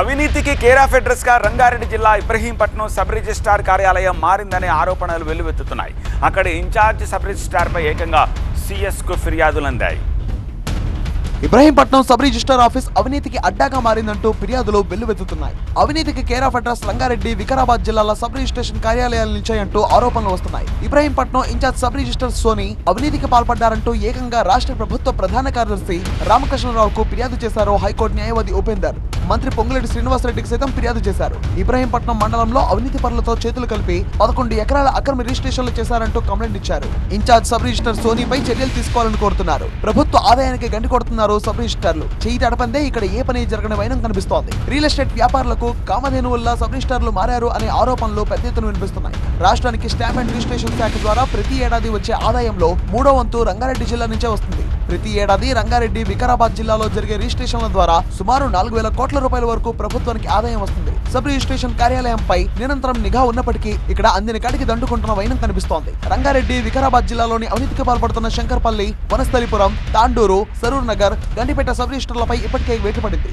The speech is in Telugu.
అవినీతికి కేర్ ఆఫ్ అడ్రస్గా రంగారెడ్డి జిల్లా ఇబ్రహీంపట్నం సబ్ రిజిస్ట్రార్ కార్యాలయం మారిందనే ఆరోపణలు వెల్లువెత్తుతున్నాయి. అక్కడ ఇన్ఛార్జ్ సబ్ రిజిస్ట్రార్ పై ఏకంగా సిఎస్కు ఫిర్యాదులు అందాయి ఇబ్రహీంపట్నం సబ్ రిజిస్టర్ ఆఫీస్ అవినీతికి అడ్డాగా మారిందంటూ ఫిర్యాదులు వెల్లువెత్తుతున్నాయి. అవినీతికి care of address Rangareddy Vikarabad జిల్లాల సబ్ రిజిస్ట్రేషన్ కార్యాలయాలు నిలిచాయంటూ ఆరోపణలు వస్తున్నాయి. Ibrahimpatnam incharge sub register Soni అవినీతికి పాల్పడ్డారంటూ ఏకంగా రాష్ట్ర ప్రభుత్వ ప్రధాన కార్యదర్శి రామకృష్ణరావుకు ఫిర్యాదు చేశారు హైకోర్టు న్యాయవాది ఉపేందర్. మంత్రి పొంగులేటి శ్రీనివాసరెడ్డికి సైతం ఫిర్యాదు చేశారు. ఇబ్రహీంపట్నం మండలంలో అవినీతి పనులతో చేతులు కలిపి పదకొండు ఎకరాల అక్రమ రిజిస్ట్రేషన్లు చేశారంటూ కంప్లైంట్ ఇచ్చారు. ఇన్ఛార్జ్ సబ్ రిజిస్టర్ సోనీపై చర్యలు తీసుకోవాలని కోరుతున్నారు. ప్రభుత్వ ఆదాయానికి గండి కొడుతున్నారు సబ్ రిజిస్టర్లు. చేయి తడపందే ఇక్కడ ఏ పని జరగడం వైనం కనిపిస్తోంది. రియల్ ఎస్టేట్ వ్యాపారులకు కామధేనువుల్లా సబ్ రిజిస్టర్లు మారారు అనే ఆరోపణలు పెద్ద ఎత్తున వినిపిస్తున్నాయి. రాష్ట్రానికి స్టాంప్ అండ్ రిజిస్ట్రేషన్ శాఖ ద్వారా ప్రతి ఏడాది వచ్చే ఆదాయంలో మూడో వంతు రంగారెడ్డి జిల్లా నుంచే వస్తుంది. ప్రతి ఏడాది రంగారెడ్డి వికారాబాద్ జిల్లాలో జరిగే రిజిస్ట్రేషన్ల ద్వారా సుమారు నాలుగు వేల కోట్ల రూపాయల వరకు ప్రభుత్వానికి ఆదాయం వస్తుంది. సబ్ రిజిస్ట్రేషన్ కార్యాలయంపై నిరంతరం నిఘా ఉన్నప్పటికీ ఇక్కడ అందిన కాడికి దండుకుంటున్న వైనం కనిపిస్తోంది. రంగారెడ్డి వికారాబాద్ జిల్లాలోని అవినీతికి పాల్పడుతున్న శంకర్పల్లి వనస్థలిపురం తాండూరు సరూర్ నగర్ గండిపేట సబ్ రిజిస్టర్లపై ఇప్పటికే వేటు పడింది.